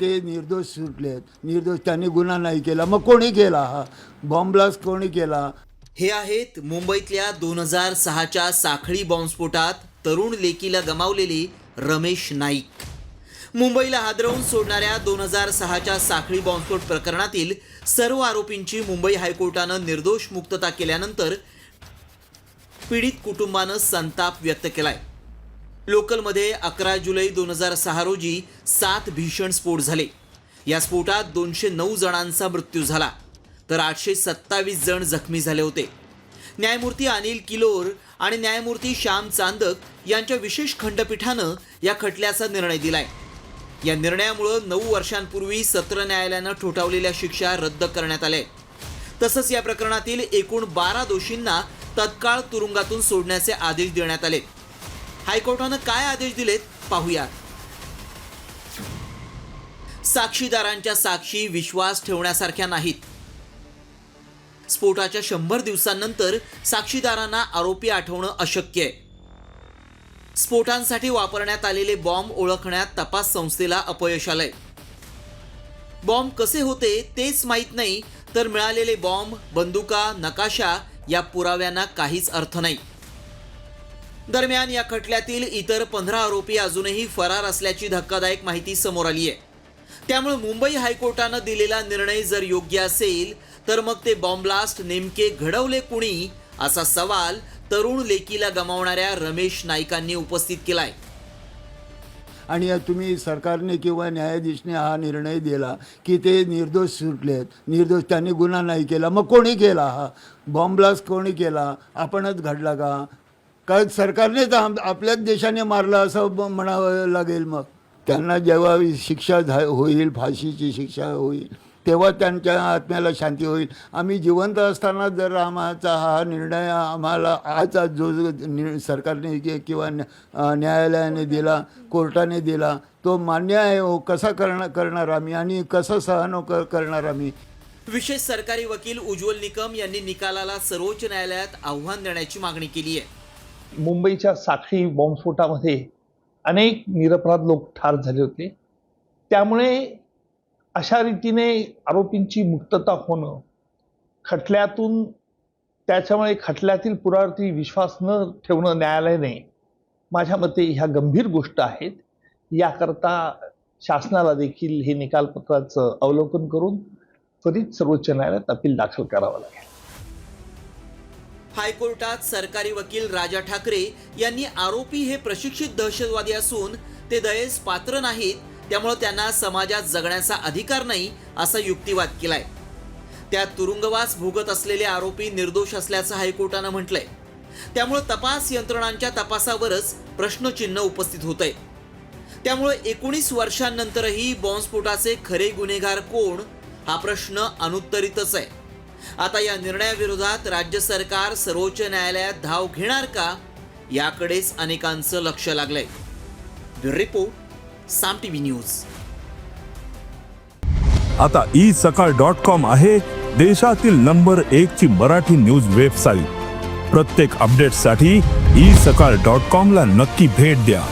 ते निर्दोष सुटलेत. निर्दोष त्यांनी गुन्हा नाही केला. मग कोणी केला हा? बॉम्ब ब्लास्ट कोणी केला? हे आहेत मुंबईतल्या दोन हजार सहाच्या साखळी बॉम्बस्फोटात तरुण लेकीला गमावलेली रमेश नाईक. मुंबईला हादरवून सोडणाऱ्या दोन हजार सहाच्या साखळी बॉम्बस्फोट प्रकरणातील सर्व आरोपींची मुंबई हायकोर्टानं निर्दोष मुक्तता केल्यानंतर पीडित कुटुंबानं संताप व्यक्त केलाय. लोकलमध्ये अकरा जुलै दोन हजार सहा रोजी सात भीषण स्फोट झाले. या स्फोटात दोनशे नऊ जणांचा मृत्यू झाला तर आठशे सत्तावीस जण जखमी झाले होते. न्यायमूर्ती अनिल किलोर आणि न्यायमूर्ती श्याम चांदक यांच्या विशेष खंडपीठानं या खटल्याचा निर्णय दिलाय. या निर्णयामुळं नऊ वर्षांपूर्वी सत्र न्यायालयानं ठोठावलेल्या शिक्षा रद्द करण्यात आल्या. तसंच या प्रकरणातील एकूण बारा दोषींना तत्काळ तुरुंगातून सोडण्याचे आदेश देण्यात आले. हायकोर्टानं काय आदेश दिलेत पाहूयात. साक्षीदारांच्या साक्षी विश्वास ठेवण्यासारख्या नाहीत. स्फोटाच्या शंभर दिवसांनंतर साक्षीदारांना आरोपी आठवणं अशक्य आहे. स्फोटांसाठी वापरण्यात आलेले बॉम्ब ओळखण्यात तपास संस्थेला अपयश आलंय. बॉम्ब कसे होते तेच माहीत नाही तर मिळालेले बॉम्ब बंदुका नकाशा या पुराव्यांना काहीच अर्थ नाही. दरम्यान या खटल्यातील इतर पंधरा आरोपी अजूनही फरार असल्याची धक्कादायक माहिती समोर आली आहे. त्यामुळे मुंबई हायकोर्टानं दिलेला निर्णय जर योग्य असेल तर मग ते बॉम्बलास्ट नेमके घडवले कुणी असा सवाल तरुण लेकीला गमावणाऱ्या रमेश नाईकांनी उपस्थित केलाय. आणि तुम्ही सरकारने किंवा न्यायाधीशने हा निर्णय दिला की ते निर्दोष सुटलेत निर्दोष त्यांनी गुन्हा नाही केला मग कोणी केला हा? बॉम्ब ब्लास्ट कोणी केला? आपणच घडला का? कारण सरकारनेच आम- आपल्याच देशाने मारलं असं म्हणावं लागेल मग. त्यांना जेव्हा शिक्षा झा होईल फाशीची शिक्षा होईल तेव्हा त्यांच्या आत्म्याला शांती होईल. आम्ही जिवंत असताना जर आम्हाचा हा निर्णय आम्हाला आजचा जो जो नि सरकारने किंवा न्या- न्यायालयाने दिला कोर्टाने दिला तो मान्य आहे हो कसा करणार करणार आम्ही आणि कसं सहन क- करणार आम्ही? विशेष सरकारी वकील उज्ज्वल निकम यांनी निकालाला सर्वोच्च न्यायालयात आव्हान देण्याची मागणी केली आहे. मुंबईच्या साखळी बॉम्बस्फोटामध्ये अनेक निरपराध लोक ठार झाले होते. त्यामुळे अशा रीतीने आरोपींची मुक्तता होणं खटल्यातून त्याच्यामुळे खटल्यातील पुरावरती विश्वास न ठेवणं न्यायालयाने माझ्या मते ह्या गंभीर गोष्ट आहेत. याकरता शासनाला देखील हे निकालपत्राचं अवलोकन करून त्वरित सर्वोच्च न्यायालयात अपील दाखल करावं लागेल. हायकोर्टात सरकारी वकील राजा ठाकरे यांनी आरोपी हे प्रशिक्षित दहशतवादी असून ते दयेस पात्र नाहीत त्यामुळे त्यांना समाजात जगण्याचा अधिकार नाही असा युक्तिवाद केलाय. त्यात तुरुंगवास भोगत असलेले आरोपी निर्दोष असल्याचं हायकोर्टानं म्हटलंय. त्यामुळे तपास यंत्रणांच्या तपासावरच प्रश्नचिन्ह उपस्थित होत आहे त्यामुळे एकोणीस वर्षांनंतरही बॉम्बस्फोटाचे खरे गुन्हेगार कोण? हा प्रश्न अनुत्तरितच आहे. आता या निर्णयाविरोधात राज्य सरकार सर्वोच्च न्यायालयात धाव घेणार का? याकडेच अनेकांचं लक्ष लागलंय. Report Saam TV news. आता ई सकाळ डॉट कॉम आहे देशातील नंबर एक ची मराठी न्यूज वेबसाईट. प्रत्येक अपडेटसाठी ई सकाळ डॉट कॉम ला नक्की भेट द्या.